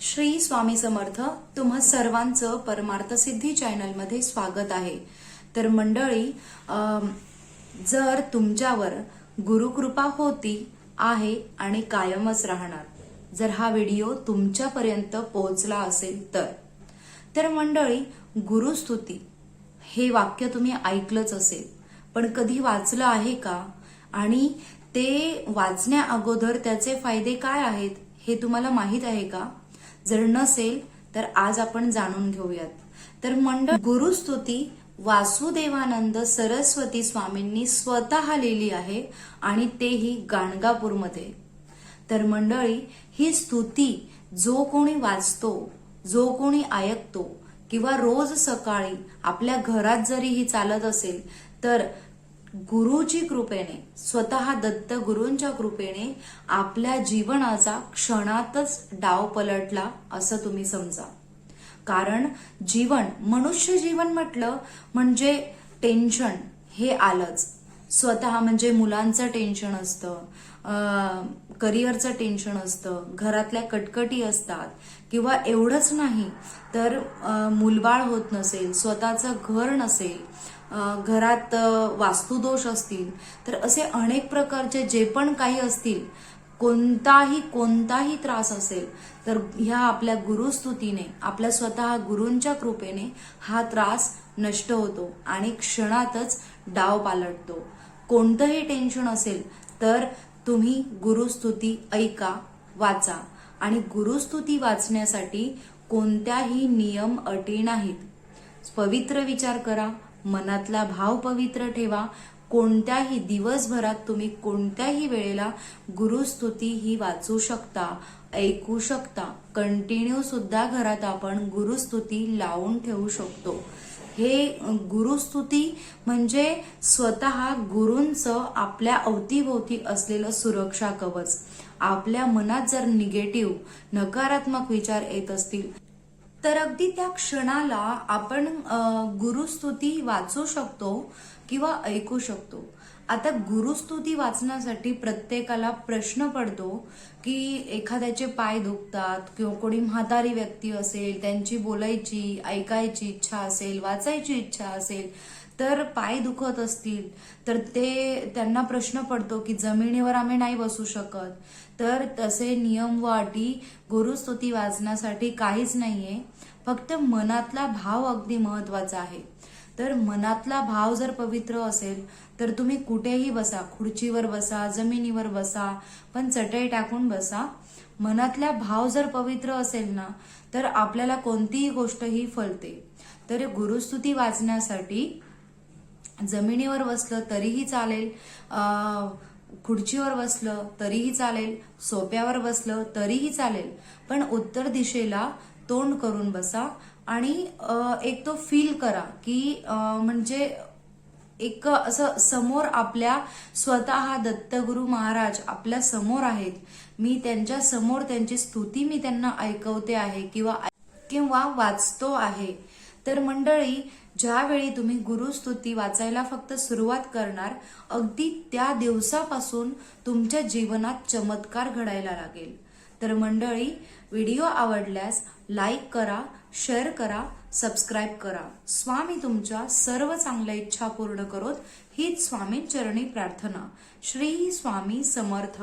श्री स्वामी समर्थ तुम्हा सर्वांचं परमार्थ सिद्धी चॅनलमध्ये स्वागत आहे. तर मंडळी जर तुमच्यावर गुरुकृपा होती आहे आणि कायमच राहणार जर हा व्हिडिओ तुमच्यापर्यंत पोहोचला असेल तर. तर मंडळी गुरुस्तुती हे वाक्य तुम्ही ऐकलंच असेल पण कधी वाचलं आहे का? आणि ते वाचण्या अगोदर त्याचे फायदे काय आहेत हे तुम्हाला माहीत आहे का? जर नसेल तर आज आपण जाणून घेऊयात. तर मंडळ गुरुस्तुती वासुदेवानंद सरस्वती स्वामींनी स्वतः लिहिली आहे आणि तेही गाणगापूरमध्ये. तर मंडळी ही स्तुती जो कोणी वाचतो जो कोणी ऐकतो किंवा रोज सकाळी आपल्या घरात जरी ही चालत असेल तर गुरुची कृपेने स्वतः दत्त गुरूंच्या कृपेने आपल्या जीवनाचा क्षणातच डाव पलटला असं तुम्ही समजा. कारण जीवन मनुष्य जीवन म्हटलं म्हणजे टेन्शन हे आलंच. स्वतः म्हणजे मुलांचं टेन्शन असतं करिअरचं टेन्शन असतं घरातल्या कटकटी असतात किंवा एवढंच नाही तर मूलबाळ मुलबाळ होत नसेल स्वतःचं घर नसेल घरात वास्तुदोष असतील तर असे अनेक प्रकारचे जे पण काही असतील कोणताही कोणताही त्रास असेल तर ह्या आपल्या गुरुस्तुतीने आपल्या स्वतः गुरूंच्या कृपेने हा त्रास नष्ट होतो आणि क्षणातच डाव पालटतो. कोणतंही टेन्शन असेल तर तुम्ही गुरुस्तुती ऐका वाचा. आणि गुरुस्तुती वाचण्यासाठी कोणत्याही नियम अटी नाहीत. पवित्र विचार करा मनातला भाव पवित्र ठेवा. कोणत्याही दिवसभरात तुम्ही कोणत्याही वेळेला गुरुस्तुती ही वाचू शकता ऐकू शकता. कंटिन्यू सुद्धा घरात आपण गुरुस्तुती लावून ठेवू शकतो. हे गुरुस्तुती म्हणजे स्वतः गुरूंचं आपल्या अवतीभोवती असलेलं सुरक्षा कवच. आपल्या मनात जर निगेटिव्ह नकारात्मक विचार येत असतील तर अगदी त्या क्षणाला आपण गुरुस्तुती वाचू शकतो किंवा ऐकू शकतो. आता गुरुस्तुती वाचण्यासाठी प्रत्येकाला प्रश्न पडतो की एखाद्याचे पाय दुखतात किंवा कोणी म्हातारी व्यक्ती असेल त्यांची बोलायची ऐकायची इच्छा असेल वाचायची इच्छा असेल तर पाय दुखत असतील तर ते त्यांना प्रश्न पडतो की जमिनीवर आम्ही नाही बसू शकत. तर तसे नियम व अटी गुरुस्तुती वाचण्यासाठी काहीच नाहीये. फक्त मनातला भाव अगदी महत्त्वाचा आहे. तर मनातला भाव जर पवित्र असेल तर तुम्ही कुठेही बसा. खुर्चीवर बसा जमिनीवर बसा पण चटई टाकून बसा. मनातला भाव जर पवित्र असेल ना तर आपल्याला कोणतीही गोष्ट ही फलते. तर गुरुस्तुती वाचण्यासाठी जमिनीवर बसलं तरीही चालेल खुर्चीवर बसलं तरीही चालेल सोप्यावर बसलं तरीही चालेल. पण उत्तर दिशेला तोंड करून बसा आणि एक तो फील करा की म्हणजे एक असं समोर आपल्या स्वतः दत्तगुरु महाराज आपल्यासमोर आहेत. मी त्यांच्यासमोर त्यांची स्तुती मी त्यांना ऐकवते आहे किंवा किंवा वाचतो आहे. तर मंडळी ज्यावेळी तुम्ही गुरुस्तुती वाचायला फक्त सुरुवात करणार अगदी त्या दिवसापासून तुमच्या जीवनात चमत्कार घडायला लागेल. तर मंडळी व्हिडिओ आवडल्यास लाईक करा शेअर करा सबस्क्राईब करा. स्वामी तुमच्या सर्व चांगल्या इच्छा पूर्ण करोत हीच स्वामी चरणी प्रार्थना. श्री स्वामी समर्थ.